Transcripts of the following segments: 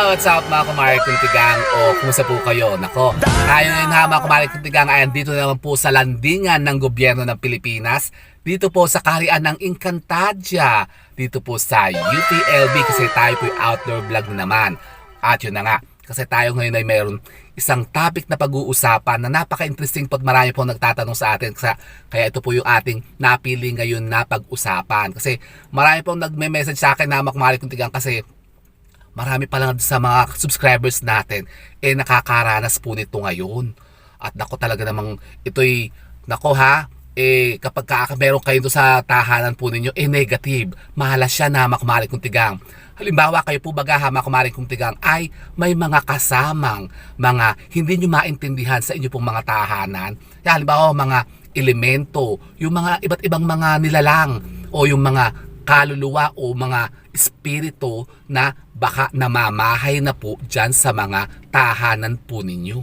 What's up mga kumari kuntigang o kumusta po kayo? Nako, tayo ngayon ha mga kumari kuntigang ay andito naman po sa landingan ng gobyerno ng Pilipinas. Dito po sa kaharian ng Encantadia dito po sa UTLB kasi tayo po outdoor vlog na naman. At yun na nga kasi tayo ngayon ay mayroon isang topic na pag-uusapan na napaka-interesting po at marami po nagtatanong sa atin. Kaya, kaya ito po yung ating napili ngayon na pag-usapan. Kasi marami pong nagme-message sa akin na mga kumari kuntigang kasi marami pa lang sa mga subscribers natin eh nakakaranas po nito ngayon. At nako talaga namang ito'y nako ha eh kapag ka, meron kayo sa tahanan po ninyo eh negative. Mahalas siya na makumari kong tigang. Halimbawa kayo po baga ha makumari kong tigang ay may mga kasamang mga hindi nyo maintindihan sa inyo pong mga tahanan. Kaya halimbawa mga elemento, yung mga iba't ibang mga nilalang o yung mga kaluluwa o mga espiritu na baka namamahay na po dyan sa mga tahanan po ninyo.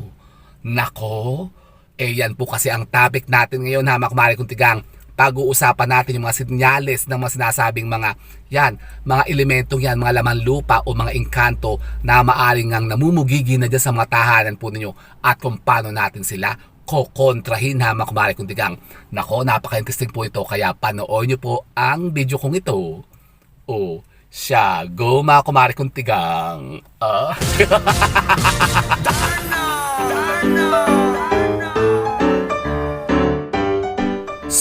Nako, eh yan po kasi ang topic natin ngayon ha makumari kong tigang pag-uusapan natin yung mga sinyales ng mga sinasabing mga yan, mga elementong yan, mga laman lupa o mga engkanto na maaring ang namumugigi na dyan sa mga tahanan po ninyo at kung paano natin sila kokontrahin ha mga kumari kong tigang. Nako, napaka-interesting po ito kaya panoorin nyo po ang video kong ito. O, siya, go mga kumari kong tigang. Ah.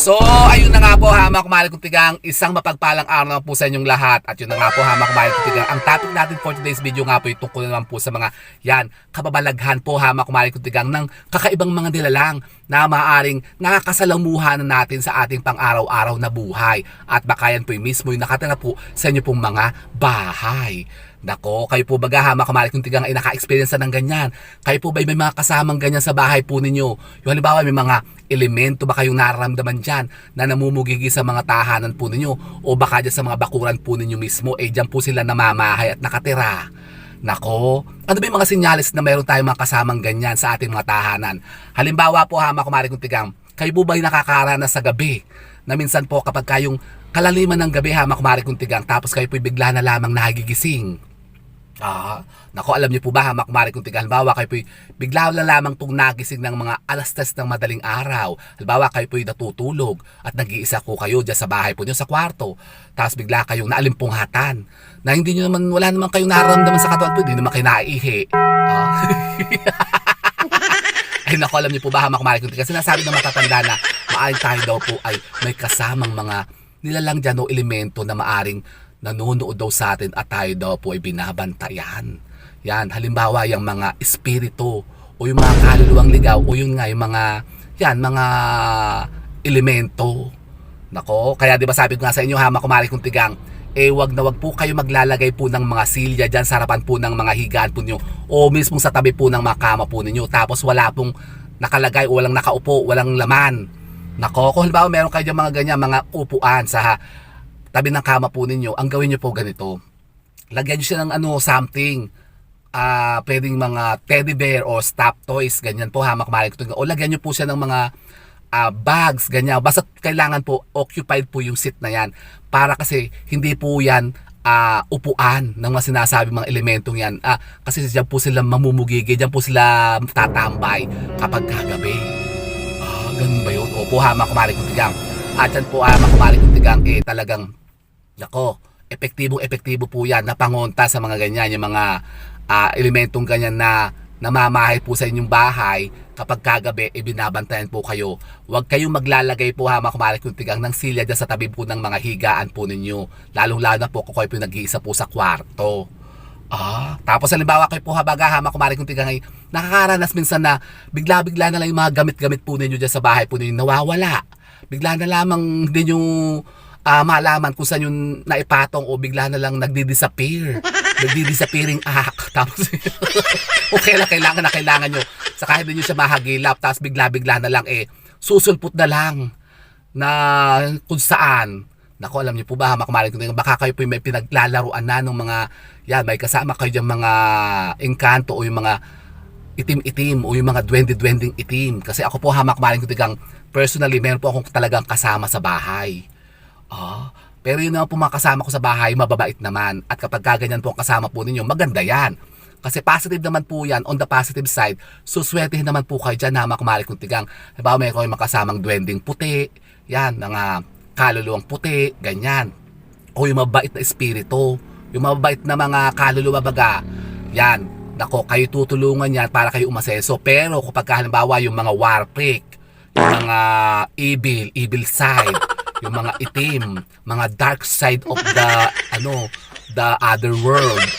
So, ayun na nga po ha mga kumari kong tigang, isang mapagpalang araw naman po sa inyong lahat. At yun na nga po ha mga kumari kong tigang, ang topic natin for today's video nga po, yung tungkol naman po sa mga, yan, kababalaghan po ha mga kumari kong tigang ng kakaibang mga nilalang na maaring nakakasalamuhan na natin sa ating pang-araw-araw na buhay. At baka yan po yung mismo yung nakatira po sa inyo pong mga bahay. Nako, kayo po ba gahama kamali kung tigang ay naka-experience na ng ganyan? Kayo po ba may mga kasamang ganyan sa bahay po ninyo? Yung halimbawa may mga elemento ba kayong nararamdaman dyan na namumugigi sa mga tahanan po ninyo? O baka dyan sa mga bakuran po ninyo mismo, eh dyan po sila namamahay at nakatira? Nako, ano ba yung mga sinyalis na mayroon tayong mga kasamang ganyan sa ating mga tahanan? Halimbawa po hama kumari kung tigang, kayo po ba ay nakakaranas sa gabi? Na minsan po kapag kayong kalaliman ng gabi hama kumari kung tigang, tapos kayo po bigla na lamang nagigising. Ah, nako alam niyo po ba hamak mari kung tiga halimbawa kayo po'y bigla na lamang tong nagising ng mga alas 3 ng madaling araw. Halimbawa kayo po'y natutulog at nag-iisa ko kayo dyan sa bahay po niyo sa kwarto. Tapos bigla kayong naalimpungatan na hindi niyo naman wala naman kayong nararamdaman sa katawan po, hindi naman kayo naiihi. Ah. ay nako alam niyo po ba hamak mari kung tiga sinasabi ng matatanda na maaring tayo daw po ay may kasamang mga nilalang dyan o elemento na maaring nanonood daw sa atin at tayo daw po ay binabantayan. Yan, halimbawa yung mga espiritu o yung mga kaluluwang ligaw o yun nga yung mga yan, mga elemento. Nako, kaya 'di ba sabi ko nga sa inyo ha, makumari kong tigang, eh wag na wag po kayo maglalagay po ng mga silya diyan sa harapan po ng mga higaan po niyo o mismo sa tabi po ng mga kama po ninyo tapos wala pong nakalagay o walang nakaupo, walang laman. Nako, kung halimbawa meron kayo mga ganyan, mga upuan sa tabi ng kama po ninyo, ang gawin nyo po ganito. Lagyan nyo siya ng ano, something. Ah, pwedeng mga teddy bear o stuffed toys, ganyan po hamak malik O lagyan nyo po siya ng mga ah, bags, ganyan. Basta kailangan po occupied po yung seat na yan. Para kasi hindi po yan ah, upuan ng mga sinasabi mga elementong yan. Ah, kasi diyan po sila mamumugigi, diyan po sila tatambay kapag kagabi. Ah, ganun ba yun? Opo, hamak malik tigang. At yan po, hamak malik tigang, eh talagang Nako, epektibong epektibo po yan napangonta sa mga ganyan, yung mga ah, elementong ganyan na namamahay po sa inyong bahay kapag kagabi, e binabantayan po kayo. Huwag kayong maglalagay po ha, mga kung tigang ng silya dyan sa tabi po ng mga higaan po ninyo. Lalong-lalo na po kung kayo po nag-iisa po sa kwarto. Ah, tapos halimbawa kayo po habaga ha, mga kung tigang ay nakakaranas minsan na bigla-bigla na lang yung mga gamit-gamit po ninyo dyan sa bahay po ninyo nawawala. Bigla na lamang din yung ah, malaman kung saan yung naipatong o bigla na lang nagdi-disappear. Nagdi-disappearing act. Tapos, okay lang, kailangan na kailangan nyo. Sa kahit nyo siya mahagilap, tapos bigla-bigla na lang eh, susulpot na lang na kung saan. Nako, alam niyo po ba, makamarin ko baka kayo po may pinaglalaruan na ng mga, yan, may kasama kayo dyan mga engkanto o yung mga itim-itim o yung mga duwende-duwending itim. Kasi ako po hamak maling ko tigang personally, meron po akong talagang kasama sa bahay. Ah, pero yun naman po ko sa bahay, mababait naman. At kapag kaganyan po ang kasama po ninyo, maganda yan. Kasi positive naman po yan, on the positive side, suswertehin naman po kayo dyan na makumari kong tigang. Halimbawa, may kayo makasamang duwending puti, yan, mga kaluluwang puti, ganyan. O yung mabait na espiritu, yung mabait na mga kaluluwa baga, yan, nako, kayo tutulungan yan para kayo umaseso. Pero kapag halimbawa yung mga warprick, yung mga evil, evil side, yung mga itim, mga dark side of the, ano, the other world.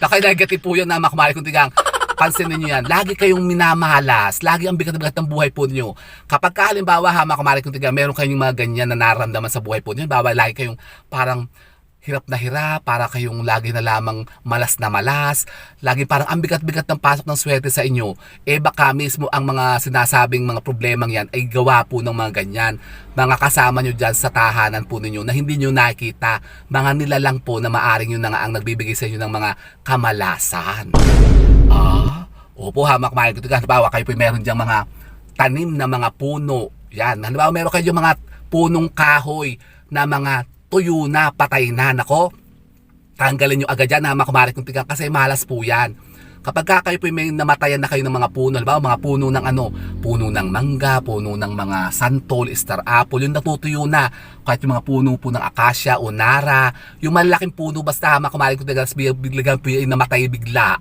Nakay negative po yun na makumari kong tigang. Pansinin niyo yan. Lagi kayong minamalas. Lagi ang bigat-bigat ng buhay po niyo. Kapag ka, halimbawa, ha, makumari kong tigang, meron kayong mga ganyan na nararamdaman sa buhay po niyo. Halimbawa, lagi kayong parang hirap na hirap, para kayong lagi na lamang malas na malas, lagi parang ang bigat-bigat ng pasok ng swerte sa inyo, eh baka mismo ang mga sinasabing mga problemang yan ay gawa po ng mga ganyan. Mga kasama nyo dyan sa tahanan po ninyo na hindi nyo nakita, mga nilalang po na maaring yun na nga ang nagbibigay sa inyo ng mga kamalasan. Ah, opo hamak mahal ko. Halimbawa, kayo po meron diyang mga tanim na mga puno. Yan. Halimbawa, meron kayo mga punong kahoy na mga tuyo na, patay na. Nako, tanggalin nyo agad yan, hamak kumari kung tigang kasi malas po yan. Kapag ka kayo po may namatayan na kayo ng mga puno, halimbawa mga puno ng ano, puno ng mangga, puno ng mga santol, star apple, yung natutuyo na. Kahit yung mga puno po ng akasya o nara, yung malaking puno basta hamak kumari kung tigang biglagan po yung namatay bigla.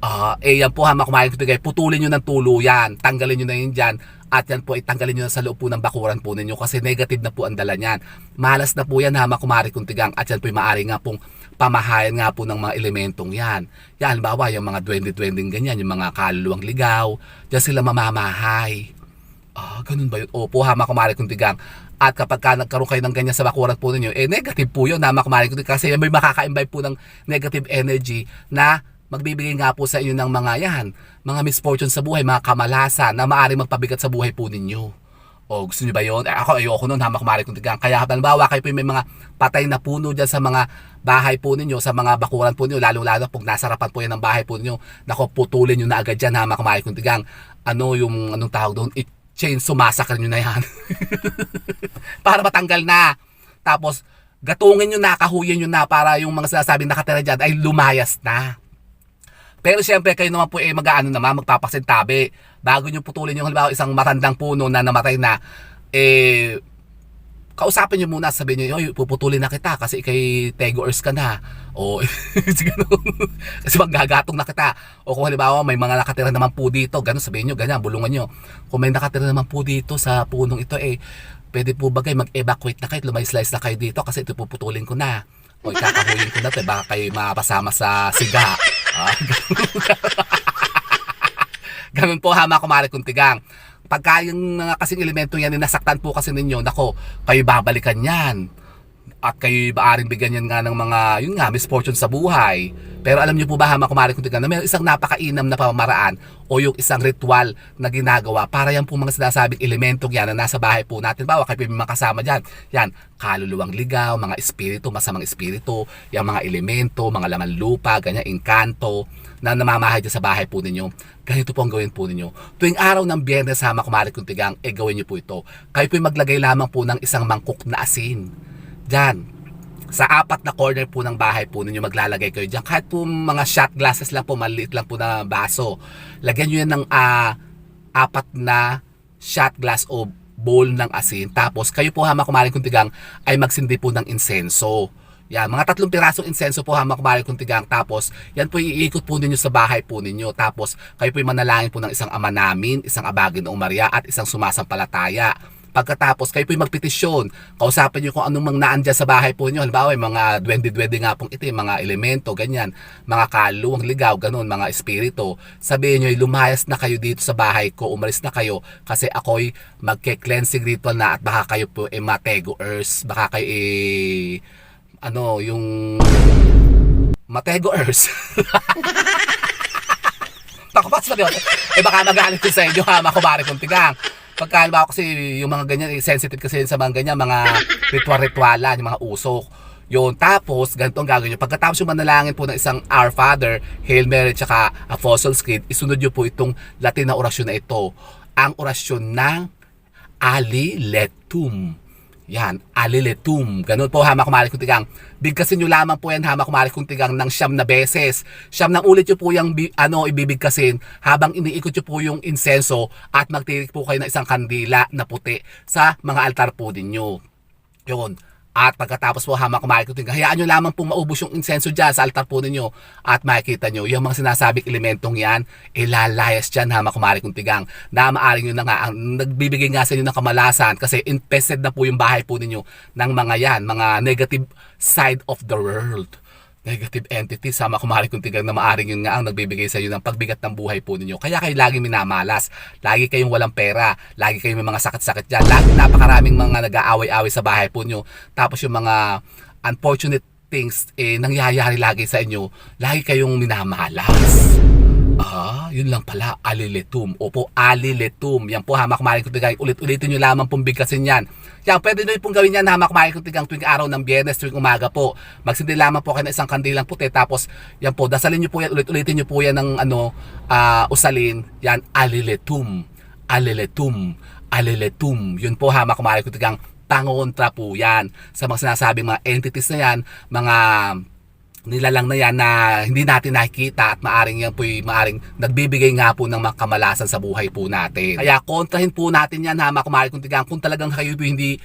Ah, eh yan po ha, makumain ko tigay. Putulin nyo ng tuluyan. Tanggalin nyo na yun dyan. At yan po, itanggalin nyo na sa loob po ng bakuran po ninyo kasi negative na po ang dala niyan. Malas na po yan ha, makumari kong tigang. At yan po, maari nga pong pamahayan nga po ng mga elementong yan. Yan, halimbawa, yung mga duwende-duwending ganyan, yung mga kaluluwang ligaw, dyan sila mamamahay. Ah, ganun ba yun? Opo, ha, makumari kong tigang. At kapag ka nagkaroon kayo ng ganyan sa bakuran po ninyo, eh negative po yun, ha, makumari kong tigang. Kasi may makaka-imbibe po ng negative energy na magbibigay nga po sa inyo ng mga yan, mga misfortune sa buhay, mga kamalasan na maaaring magpabigat sa buhay po ninyo. O gusto niyo ba yun? Eh, ako ayoko nun, hamak kumari kong tigang. Kaya halimbawa kayo po may mga patay na puno dyan sa mga bahay po ninyo, sa mga bakuran po ninyo, lalo-lalo pag nasarapan po yan ng bahay po ninyo, nako putulin nyo na agad dyan, hamak kumari kong tigang. Ano yung, anong tawag doon? I-chain, sumasakar nyo na yan. para matanggal na. Tapos, gatungin nyo na, kahuyin nyo na para yung mga sinasabing nakatira dyan ay lumayas na. Pero siyempre kayo naman po eh mag-aano naman, magpapasintabi. Bago nyo putulin yung halimbawa isang matandang puno na namatay na, eh, kausapin nyo muna, sabihin nyo, oy, puputulin na kita kasi ikay tego ka na. O, kasi maggagatong na kita. O kung halimbawa may mga nakatira naman po dito, ganun sabihin nyo, ganyan, bulungan nyo. Kung may nakatira naman po dito sa punong ito, eh, pwede po ba kayo mag-evacuate na kayo, lumayslice na kayo dito kasi ito puputulin ko na. O ikakahuyin ko na to, eh, baka kayo mapasama sa siga. Ganun po hama kumari kung tigang. Pagka yung mga kasing elemento yan, nasaktan po kasi ninyo, nako, kayo babalikan yan. At kayo baaring bigyan yan nga ng mga, yun nga, misfortune sa buhay. Pero alam niyo po ba, hama kumari kung tigang, na may isang napakainam na pamamaraan o yung isang ritual na ginagawa para yan po mga sinasabing elementong yan na nasa bahay po natin. Bawa kayo yung mga kasama dyan. Yan, kaluluwang ligaw, mga espiritu, masamang espiritu, yung mga elemento, mga laman lupa, ganyan, inkanto, na namamahay dyan sa bahay po ninyo. Ganito po ang gawin po ninyo. Tuwing araw ng biyernes sama kumari kung tigang, eh gawin niyo po ito. Kayo po maglagay lamang po ng isang mangkok na asin. Diyan, sa apat na corner po ng bahay po ninyo maglalagay kayo diyan. Kahit po mga shot glasses lang po, maliit lang po na baso. Lagyan nyo yan ng ah, apat na shot glass o bowl ng asin. Tapos kayo po hama kumaring kuntigang ay magsindi po ng insenso. Yan, mga tatlong pirasong insenso po hama kumaring kuntigang. Tapos yan po iikot po ninyo sa bahay po ninyo. Tapos kayo po manalangin po ng isang ama namin, isang abagin ng Maria at isang sumasampalataya. Pagkatapos, kayo po yung magpetisyon. Kausapin nyo kung anong mga naandyan sa bahay po nyo. Halimbawa, yung mga duwende-duwende nga pong yung mga elemento, ganyan. Mga kaluwang ligaw, ganun, mga espiritu. Sabihin nyo, lumayas na kayo dito sa bahay ko, umalis na kayo. Kasi ako'y magke-cleansing ritual na at baka kayo po eh, matego earth. Baka kayo eh, ano, yung matego earth. Takupas na yun. Eh baka magalit ko sa inyo ha, makubari kong tigang. Pagka halimbawa kasi yung mga ganyan, eh, sensitive kasi sa mga ganyan, mga ritual-ritualan, yung mga usok. Yun, tapos, ganito ang gagawin nyo. Pagkatapos yung manalangin po ng isang Our Father, Hail Mary, tsaka Apostles' Creed, isunod nyo po itong Latin na orasyon na ito. Ang orasyon ng Ali Letum. Yan, aliletum. Ganun po hama kumari kung tigang. Bigkasin nyo lamang po yan hama kumari kung tigang ng siyam na beses. Siyam na ulit nyo po yung ano, ibibigkasin habang iniikot nyo po yung insenso at magtirik po kayo ng isang kandila na puti sa mga altar po ninyo. Yun. At pagkatapos po kung tigang, hayaan nyo lamang po maubos yung insenso dyan sa altar po ninyo at makikita nyo yung mga sinasabing elementong yan, ilalayas dyan kumari kung tigang na maaring yun na nga, ang nagbibigay nga sa inyo ng kamalasan kasi infested na po yung bahay po ninyo ng mga yan, mga negative side of the world. Negative entity, sama kumari kung tigang na maaring yun nga ang nagbibigay sa inyo ng pagbigat ng buhay po ninyo. Kaya kayo laging minamalas, lagi kayong walang pera, lagi kayong may mga sakit-sakit dyan, lagi napakaraming mga nag-aaway-away sa bahay po nyo. Tapos yung mga unfortunate things eh, nangyayari lagi sa inyo, lagi kayong minamalas. Ah, yun lang pala, aliletum. Opo, aliletum. Yan po, hamak maring kutigay. Ulit-ulitin nyo lamang pong bigkasin yan. Yan, pwede nyo pong gawin yan, hamak maring kutigang tuwing araw ng biyernes, tuwing umaga po. Magsindi lamang po kayo ng isang kandilang puti. Tapos, yan po, dasalin nyo po yan, ulit-ulitin nyo po yan ng ano, ah, usalin. Yan, aliletum. Aliletum. Aliletum. Yun po, hamak maring kutigang pangontra po yan sa mga sinasabing mga entities na yan, mga nilalang na yan na hindi natin nakikita at maaring yan po maaring nagbibigay nga po ng mga kamalasan sa buhay po natin. Kaya kontrahin po natin yan hama kumari kung kung talagang kayo po hindi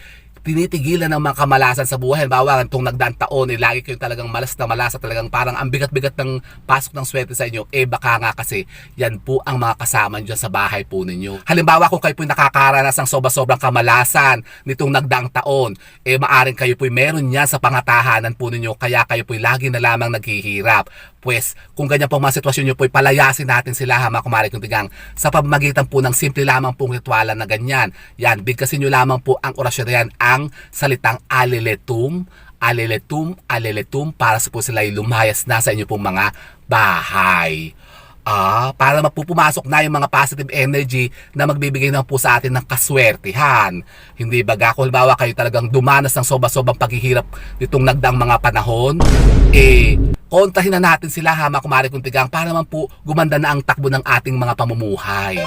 tinitigilan ng mga kamalasan sa buhay. Halimbawa, itong nagdaan taon, eh, lagi kayong talagang malas na malas at talagang parang ang bigat-bigat ng pasok ng swerte sa inyo, eh baka nga kasi yan po ang mga kasama nyo sa bahay po ninyo. Halimbawa, kung kayo po nakakaranas ng sobra-sobrang kamalasan nitong nagdaang taon, eh maaring kayo po meron niya sa pangatahanan po ninyo, kaya kayo po lagi na lamang naghihirap. Pues, kung ganyan po mga sitwasyon nyo po, palayasin natin sila hama kumari kung tigang sa pamagitan po ng simple lamang pong ritualan na ganyan. Yan, bigkasin nyo lamang po ang orasyon na yan, ang salitang aliletum, aliletum, aliletum para sa po sila ay lumayas na sa inyo pong mga bahay. Ah, para mapupumasok na yung mga positive energy na magbibigay na po sa atin ng kaswertihan. Hindi ba ga, kung halimbawa kayo talagang dumanas ng soba-sobang paghihirap nitong nagdang mga panahon, eh, kontrahin na natin sila hama kumari kung tigang para naman po gumanda na ang takbo ng ating mga pamumuhay.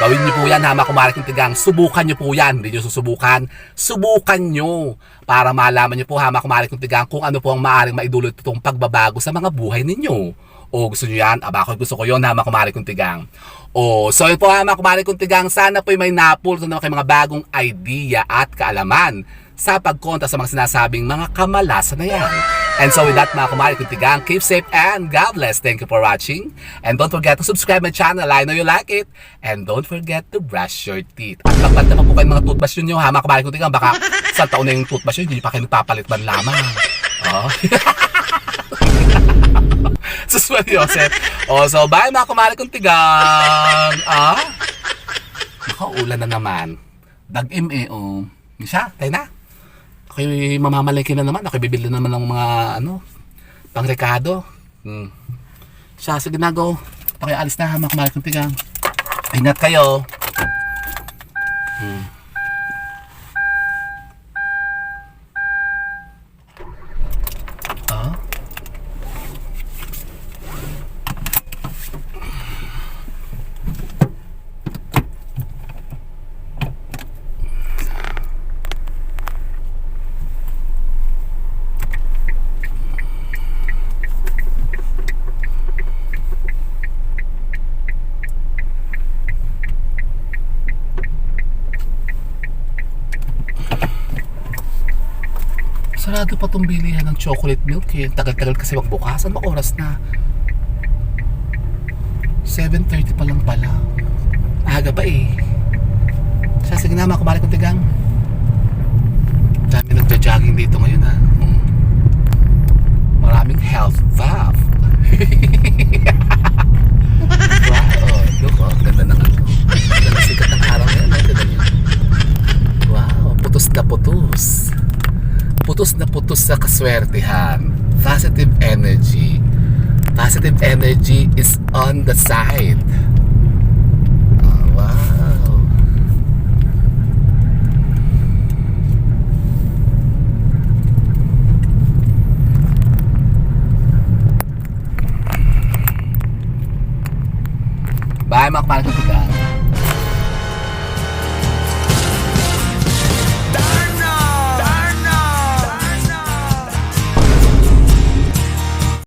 Gawin niyo po yan hama kumari kung tigang, subukan niyo po yan, hindi niyo susubukan, subukan niyo para malaman niyo po hama kumari kung tigang kung ano po ang maaring maidulot itong pagbabago sa mga buhay ninyo. O gusto nyo yan? Aba, ako gusto ko yun, hama kumari kong tigang. O, so yun po hama kumari kong tigang, sana po may napulot na kayo mga bagong idea at kaalaman sa pagkonta sa mga sinasabing mga kamalasan na yan. And so with that mga kumari kong tigang, keep safe and God bless. Thank you for watching. And don't forget to subscribe my channel. I know you like it. And don't forget to brush your teeth. At magpanta pa po kayo mga toothbrush nyo, hama kumari kong tigang, baka sa taon na yung toothbrush nyo, hindi pa kayo nagpapalit man lamang. Oh. Susuan Joseph. O, so bye mga kumari kong tigang. Ah? Nakaulan na naman. Dag-im eh. Oh. Siya, tayo na. Ako'y mamamalengke na naman. Ako'y bibili na naman ng mga, ano, pang rekado. Hmm. Siya, sige na, go. Pakialis na, mga kumari kong tigang. Ingat kayo. Hmm. Ah? Sarado pa tong bilihan ng chocolate milk eh. Tagal-tagal kasi magbukas. Ba oras na? 7.30 pa lang pala. Aga pa eh. Siya, sige na, makabalik ko tigang. Dami nagja-jogging dito ngayon ha. Hmm. Maraming health ng ng ng niyo. Wow, putos na putos putos na putos sa kaswertehan. Positive energy. Positive energy is on the side. Oh, wow. Bye mga kapatid.